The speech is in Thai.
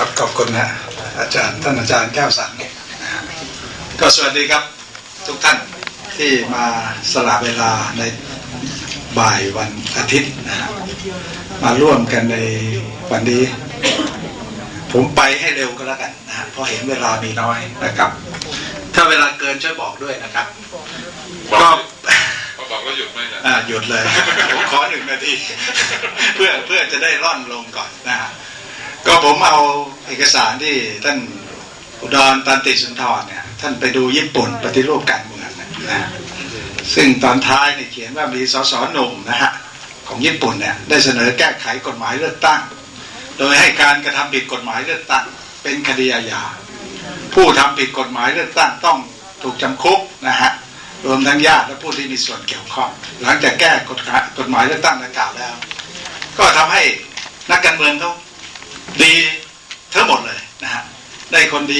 ครับขอบคุณนะอาจารย์ท่านอาจารย์แก้วสันนะฮะก็สวัสดีครับทุกท่านที่มาสละเวลาในบ่ายวันอาทิตย์นะฮะมาร่วมกันในวันนี้ ผมไปให้เร็วก็แล้วกันนะฮะเพราะเห็นเวลามีน้อยนะครับ ถ้าเวลาเกินช่วยบอกด้วยนะครับบอก็กพอบอกแล้วหยุดไหมนะอ่าหยุดเลยผมขอหนึ่งนาที เพื่อเพื่อจะได้ร่อนลงก่อนนะฮะก็ ผมเอาเอกสารที่ท่านอุดรตันติสุนทรเนี่ยท่านไปดูญี่ปุ่นปฏิรูปการเมืองนะนะซึ่งตอนท้ายเนี่ยเขียนว่ามีสสหนุ่มนะฮะของญี่ปุ่นเนี่ยได้เสนอแก้ไขกฎหมายเลือกตั้ง โดยให้การกระทำผิดกฎหมายเลือกตั้ง เป็นคดีอาญาผู้ทำผิดกฎหมายเลือกตั้งต้องถูกจำคุกนะฮะรวมทั้งญาติและผู้ที่มีส่วนเกี่ยวข้อง หลังจากแก้กฎกฎหมายเลือกตั้งดังกล่าวแล้ว ก็ทำให้นักการเมืองเขา ดีทั้งหมดเลยนะฮะได้คนดี